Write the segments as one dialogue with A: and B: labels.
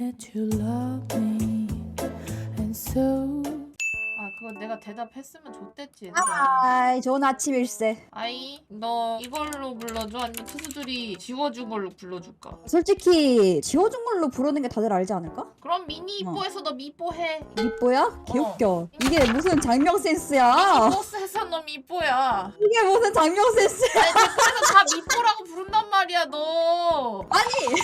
A: that you love me, and so
B: 아 그거 내가 대답했으면 좋댔지 얘들아.
C: 아이 좋은 아침 일세.
B: 아이 너 이걸로 불러줘? 아니면 투수들이 지워준 걸로 불러줄까?
C: 솔직히 지워준 걸로 부르는 게 다들 알지 않을까?
B: 그럼 미니 이뽀에서 너 미뽀해.
C: 미뽀야? 개웃겨. 이게 무슨 장명 센스야?
B: 버스에서 너 미뽀야.
C: 이게 무슨 장명 센스야?
B: 아니 댓글에서 다 미뽀라고 부른단 말이야 너.
C: 아니!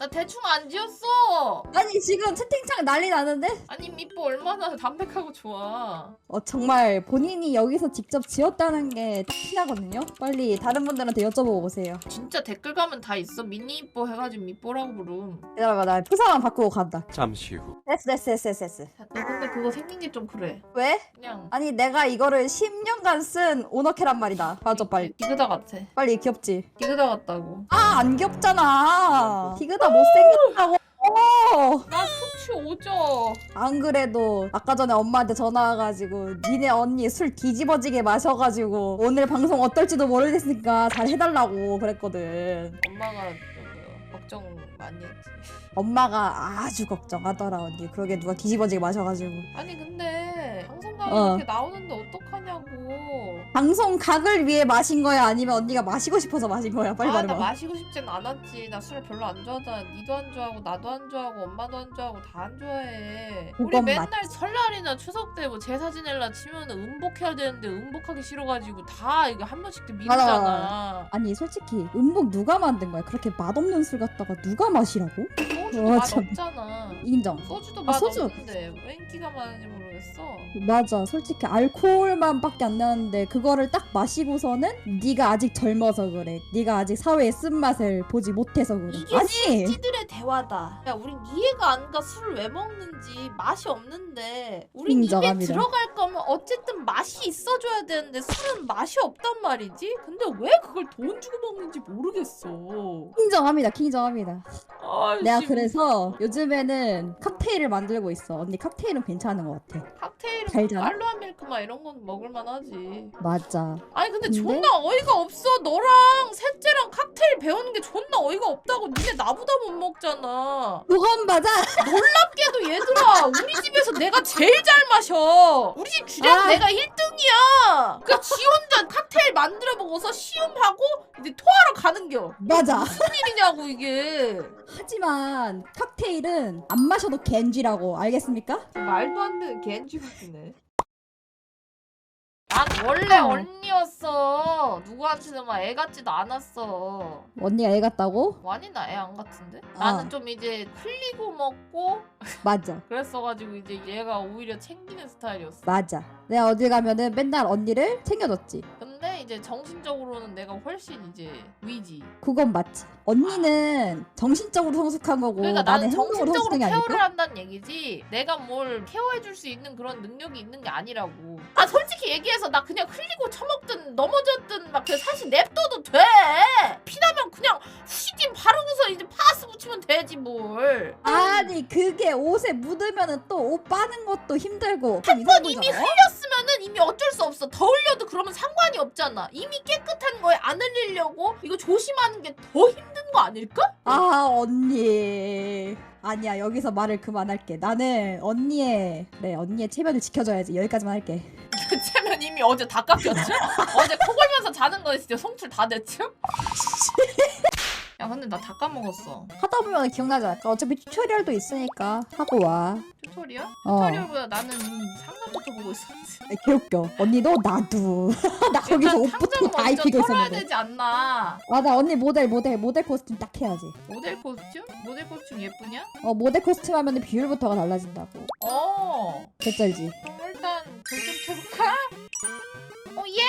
B: 나 대충 안 지었어.
C: 아니 지금 채팅창 난리 나는데?
B: 아니 미뽀 얼마나 담백하고 좋아
C: 어 정말 본인이 여기서 직접 지었다는 게 티나거든요. 빨리 다른 분들한테 여쭤보고 오세요.
B: 진짜 댓글 가면 다 있어. 미니 이뽀 해가지고 미뽀라고 부름.
C: 기다려봐 나 프사만 바꾸고 간다.
D: 잠시 후.
C: 됐어 됐어 됐어 됐어
B: 야, 너 근데 그거 생긴 게 좀 그래.
C: 왜?
B: 그냥.
C: 아니 내가 이거를 10년간 쓴 오너케란 말이다. 맞아 빨리.
B: 디그다 같아.
C: 빨리 귀엽지?
B: 디그다 같다고.
C: 아 안 귀엽잖아. 티그다 못생겼다고
B: 나 수치 오죠.
C: 안 그래도 아까 전에 엄마한테 전화 와가지고 니네 언니 술 뒤집어지게 마셔가지고 오늘 방송 어떨지도 모르겠으니까 잘 해달라고 그랬거든.
B: 엄마가 그 걱정 많이 했지.
C: 엄마가 아주 걱정하더라 언니. 그러게 누가 뒤집어지게 마셔가지고.
B: 아니 근데 방송국에
C: 어.
B: 이렇게 나오는데 어떡하냐고.
C: 방송 각을 위해 마신 거야? 아니면 언니가 마시고 싶어서 마신 거야? 빨리
B: 아 나
C: 말해봐.
B: 마시고 싶진 않았지. 나 술 별로 안 좋아하잖아. 니도 안 좋아하고 나도 안 좋아하고 엄마도 안 좋아하고 다 안 좋아해. 우리
C: 그건
B: 맨날. 설날이나 추석 때 뭐 제사 지낼라 치면 음복해야 되는데 음복하기 싫어가지고 다 이거 한 번씩 또 미루잖아.
C: 아니 솔직히 음복 누가 만든 거야? 그렇게 맛없는 술 갖다가 누가 마시라고?
B: 소주도
C: 와,
B: 맛
C: 참.
B: 없잖아
C: 인정
B: 소주도
C: 아,
B: 맛
C: 소주.
B: 없는데 왜 인기가 많은지 모르겠어
C: 맞아 솔직히 알코올만 밖에 안 나는데 그거를 딱 마시고서는 네가 아직 젊어서 그래 네가 아직 사회의 쓴맛을 보지 못해서 그래
B: 이게
C: 아니
B: 찌들의 대화다. 야, 우린 이해가 안 가. 술을 왜 먹는지 맛이 없는데 우린
C: 인정합니다.
B: 입에 들어갈 거면 어쨌든 맛이 있어줘야 되는데 술은 맛이 없단 말이지. 근데 왜 그걸 돈 주고 먹는지 모르겠어.
C: 인정합니다 인정합니다
B: 아,
C: 내가 그래서 요즘에는 칵테일을 만들고 있어 언니 칵테일은 괜찮은 것 같아
B: 칵테일은
C: 달잖아?
B: 알로하 밀크 막 이런 건 먹을만 하지.
C: 맞아
B: 아니 근데
C: 근데?
B: 존나 어이가 없어. 너랑 셋째랑 칵테일 배우는 게 존나 어이가 없다고. 니네 나보다 못 먹잖아.
C: 그건 맞아
B: 놀랍게도 얘들아 우리 집에서 내가 제일 잘 마셔 우리 집 주량
C: 아.
B: 내가 1등이야 그니까 지 혼자 칵테일 만들어 먹어서 시음하고 이제 토하러 가는겨
C: 맞아
B: 무슨 일이냐고 이게
C: 하지만 칵테일은 안 마셔도 겐지라고 알겠습니까?
B: 말도 안 되는 겐지 같네 난 원래
C: 어.
B: 언니였어 누구한테는 막 애 같지도 않았어
C: 언니가 애 같다고?
B: 많이 나애 안 같은데?
C: 어.
B: 나는 좀 이제 흘리고 먹고
C: 맞아
B: 그랬어가지고 이제 얘가 오히려 챙기는 스타일이었어
C: 맞아 내가 어딜 가면은 맨날 언니를 챙겨줬지
B: 근데 이제 정신적으로는 내가 훨씬 이제 위지.
C: 그건 맞지. 언니는 정신적으로 성숙한 거고
B: 그러니까
C: 나는
B: 나는
C: 행동으로
B: 정신적으로
C: 성숙한 게
B: 케어를
C: 아닐까?
B: 한다는 얘기지. 내가 뭘 케어해줄 수 있는 그런 능력이 있는 게 아니라고. 아 솔직히 얘기해서 나 그냥 흘리고 처먹든 넘어졌든 막그 사실 냅둬도 돼. 피나면 그냥 후시딘 바르고서 이제 파스 붙이면 되지 뭘.
C: 아니 그게 옷에 묻으면은 또 옷 빠는 것도 힘들고
B: 좀한
C: 이상한
B: 번 이미. 흘렸으면은 이미 어쩔 수 없어. 더 흘려도 그러면 상관이 없잖아. 이미 깨끗한 거에 안 흘리려고 이거 조심하는 게 더 힘든 거 아닐까?
C: 아 언니 아니야 여기서 말을 그만할게. 나는 언니의 그래 언니의 체면을 지켜줘야지 여기까지만 할게.
B: 그 체면 이미 어제 다 깎였죠? 어제 코 골면서 자는 거 진짜 송출 다 됐죠? 야 근데 나 다 까먹었어
C: 하다 보면 기억나지 않을까? 어차피 튜토리얼도 있으니까 하고 와.
B: 튜토리얼?
C: 어.
B: 튜토리얼보다 나는 상담부터 보고 있었지
C: 아, 개웃겨. 언니도 나도. 나 거기서 옷 붙고 다
B: 먼저
C: 입히고
B: 털어야
C: 있었는데.
B: 되지 않나
C: 맞아 언니 모델 모델 모델 코스튬 딱 해야지.
B: 모델 코스튬? 모델 코스튬 예쁘냐?
C: 어 모델 코스튬 하면 비율부터가 달라진다고.
B: 어
C: 개쩔지.
B: 그럼 일단 도전해볼까? 오예!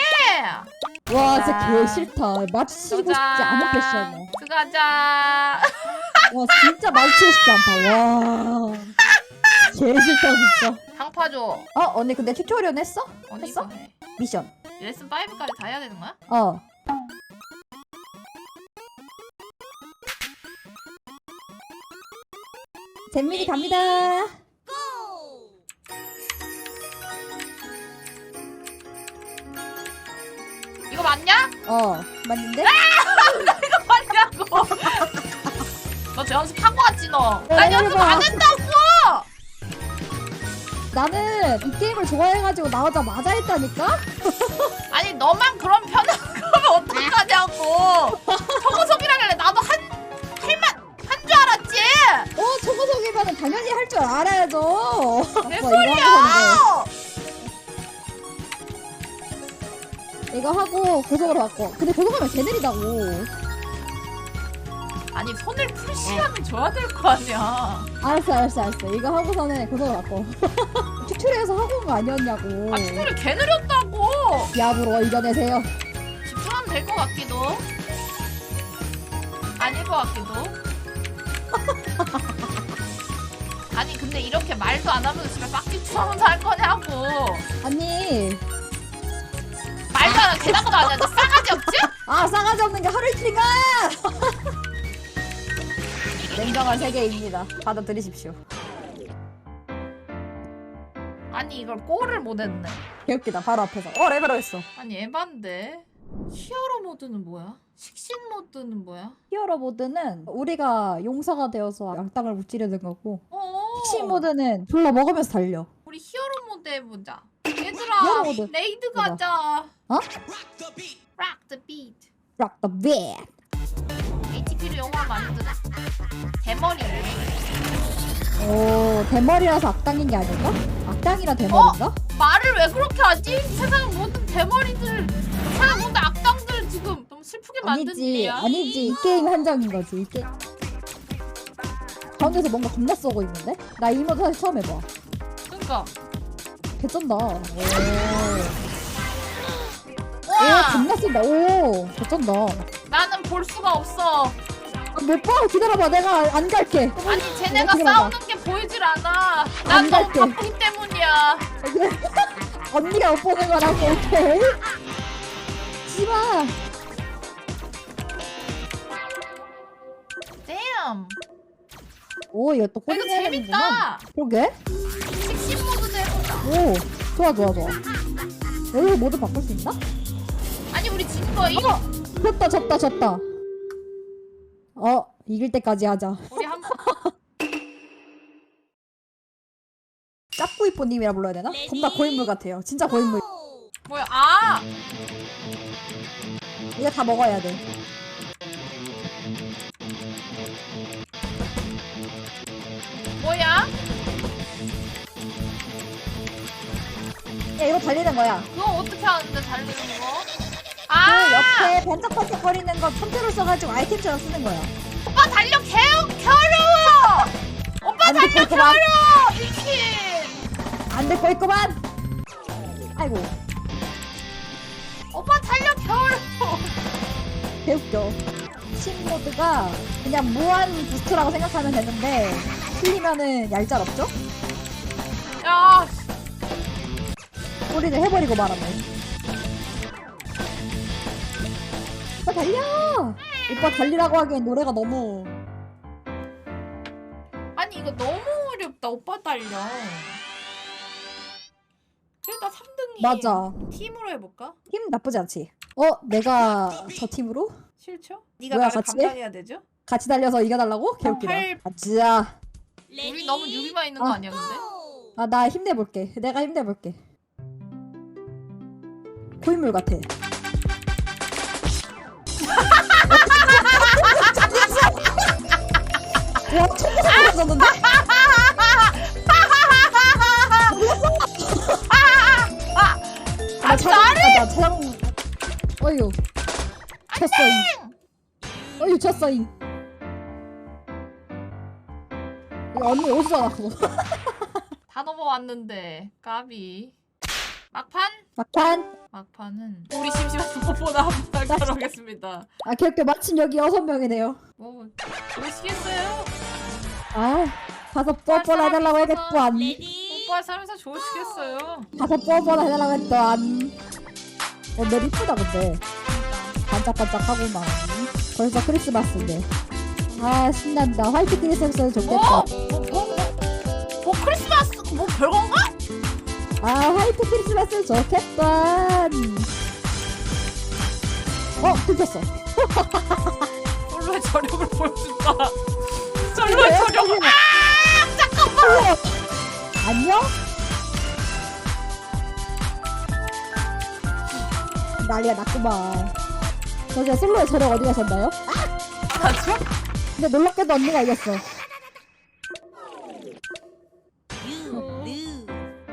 C: 와 진짜
B: 자.
C: 개 싫다. 마주치고 싶지 않은 패션이야.
B: 수가자
C: 와 진짜 마주치고 싶지 않다. 와. 개 싫다 진짜.
B: 당파 줘
C: 어 언니 근데 튜토리얼 했어?
B: 언니
C: 했어?
B: 이거 해
C: 미션.
B: 레슨 5까지 다 해야 되는 거야?
C: 어. 잼민이 갑니다.
B: 맞냐?
C: 어 맞는데?
B: 맞냐고 너저 연습하고 왔지 너.
C: 네,
B: 난 연습 안
C: 해봐.
B: 했다고.
C: 나는 이 게임을 좋아해가지고 나오자마자 했다니까?
B: 아니 너만 그런 편한 거면 어떡하냐고. 청구석이라길래 나도 한 할만 한 줄 알았지.
C: 어 초고속이면 당연히 할 줄 알아야죠
B: 개소리야.
C: 이거 하고 고속으로 바꿔 근데 고속하면 개 느리다고
B: 아니 손을 풀 시간을 줘야 될 거 아니야.
C: 알았어 알았어 알았어 이거 하고서는 고속으로 바꿔 튜토리얼에서 하고 온 거 아니었냐고
B: 아 튜토리얼 개 느렸다고.
C: 야부로 이겨내세요
B: 집중하면 될 것 같기도. 아닐 것 같기도. 아니 근데 이렇게 말도 안 하면서 집에 빡기 추하면서 할 거냐고.
C: 아니
B: 말도 안 대답도 안 하는데 싸가지 없지?
C: 아 싸가지 없는 게 하루 이틀인가 냉정한 세계입니다 받아들이십시오
B: 아니 이걸 골을 못 했네.
C: 개웃기다 바로 앞에서 어 레벨업 했어
B: 아니 에반데. 히어로 모드는 뭐야? 식신 모드는 뭐야?
C: 히어로 모드는 우리가 용사가 되어서 양땅을 무찌르는 거고
B: 어.
C: 픽시 모드는 불러 먹으면서 달려
B: 우리 히어로 모드 해보자. 얘들아. 레이드
C: 해봐.
B: 가자.
C: 어?
B: Rock the beat.
C: Rock the beat
B: ATP로 영화 듣 대머리.
C: 오 대머리라서 악당인 게 아닐까? 악당이라 대머리인가?
B: 말을 왜 그렇게 하지? 세상 모든 대머리들, 세상 모든 악당들 지금 너무 슬프게 만든
C: 아니지
B: 일이야.
C: 아니지 이 게임 한정인 거지 이 게임 가운데서 뭔가 겁나 쏘고 있는데? 나 이 모드 사실 처음 해봐
B: 그러니까.
C: 개쩐다 오. 오
B: 와,
C: 겁나 쏜다 오 개쩐다
B: 나는 볼 수가 없어.
C: 아, 못 봐 기다려봐 내가 안 갈게
B: 아니 쟤네가
C: 어떻게 먹어?
B: 싸우는 게 보이질 않아. 안난 너무
C: 갈게.
B: 바쁘기 때문이야.
C: 언니가 못 보는 거라고 오케이 씨발
B: Damn.
C: 오 이거 또
B: 이거
C: 꼬리내야 되는구나
B: 재밌다.
C: 그러게
B: 식신 해보자.
C: 오 좋아 좋아 좋아 여기서 모두 바꿀 수 있나?
B: 아니 우리 진 거임?
C: 어 졌다 졌다 졌다 어 이길 때까지 하자
B: 우리 한 번.
C: 짭구이뽀님이라 불러야 되나? 겁나 고인물 같아요 진짜 고인물
B: 뭐야? 아,
C: 이거 다 먹어야 돼
B: 야
C: 이거 달리는 거야
B: 그거 어떻게 하는데 달리는 거?
C: 그
B: 아,
C: 옆에 번쩍번쩍거리는 거 컨트롤 써가지고 아이템처럼 쓰는 거야
B: 오빠 달려 개우 겨루워. 오빠
C: 안 듣고 있구만
B: 겨루워. 미친.
C: 안 듣고 있구만 아이고
B: 오빠 달려 겨루워.
C: 개웃겨 신 모드가 그냥 무한 부스트라고 생각하면 되는데 틀리면은 얄짤 없죠?
B: 야,
C: 소리를 해버리고 말았네 오빠 달려 오빠 달리라고 하기엔 노래가 너무
B: 아니 이거 너무 어렵다. 오빠 달려. 그래도 3등이
C: 맞아
B: 팀으로 해볼까?
C: 힘 나쁘지 않지 어? 내가 저 팀으로?
B: 싫죠? 네가
C: 뭐야,
B: 나를
C: 같이?
B: 감당해야 되죠?
C: 같이 달려서 이겨달라고? 개웃기다
B: 팔-
C: 아지야
B: 우리 너무 유비만 있는 거
C: 아.
B: 아니야 근데?
C: 아 나 힘내볼게 내가 힘내볼게 고인물 같아. 와 천국에 졌는데? 아 나를! 나 차량 어휴 쳤어잉. 어휴 쳤어잉. 이거 언니 오지도 않았어?
B: 다 넘어왔는데 까비. 막판?
C: 막판?
B: 막판은 우리 심심해서 뽀뽀나 한번 할까 하겠습니다.
C: 아 기억해 마침 여기 여섯 명이네요.
B: 뭐 좋으시겠어요?
C: 아 가서 뽀뽀나 해달라고 했더안
B: 뽀뽀할 사람에서 좋으시겠어요.
C: 가서 뽀뽀나 해달라고 했더안 어, 내 이쁘다 근데. 반짝반짝하고만. 벌써 크리스마스인데. 아 신난다. 화이트 크리스마스
B: 뭐?
C: 좋겠다.
B: 뭐, 뭐, 뭐, 뭐 크리스마스? 뭐 별건가?
C: 아 화이트 크리스마스 좋겠다 어 들켰어
B: 홀로의 저력을 보여준다 그걸 저려.
C: 잠깐만. 안녕? 난리가 났구만. 저기요 솔로의 저력 어디 가셨나요?
B: 맞죠?
C: 근데 놀랍게도 언니가 이겼어.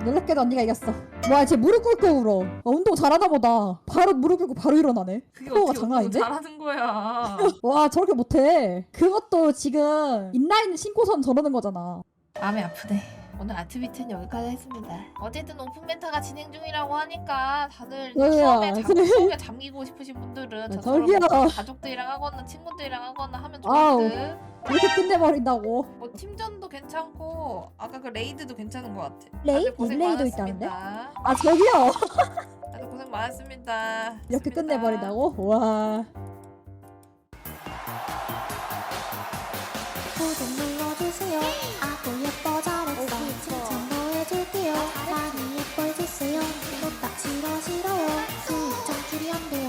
C: 놀랍게도 언니가 이겼어. 뭐야, 쟤 무릎 꿇고 울어. 어, 운동 잘하나 보다. 바로 무릎 꿇고 바로 일어나네.
B: 그게 어떻게
C: 장난 아닌데?
B: 잘하는 거야.
C: 와, 저렇게 못해. 그것도 지금 인라인 신고선 저러는 거잖아.
B: 마음이 아프네. 오늘 아트비트는 여기까지 했습니다. 어쨌든 오픈 베타가 진행 중이라고 하니까 다들
C: 왜요?
B: 처음에 잠. 처음에 잠기고 싶으신 분들은
C: 네,
B: 저처럼
C: 저기요.
B: 뭐 가족들이랑 하거나 친구들이랑 하거나 하면
C: 아우.
B: 듯.
C: 이렇게 끝내버린다고.
B: 뭐 팀전도 괜찮고 아까 그 레이드도 괜찮은 것 같아.
C: 레이?
B: 다들 고생
C: 레이도
B: 많았습니다.
C: 있다는데? 아, 저기요.
B: 다들 고생 많았습니다.
C: 이렇게
B: 좋습니다.
C: 끝내버린다고? 와.
A: 구독 눌러주세요. 싫어 싫어요. 수정 추리한데.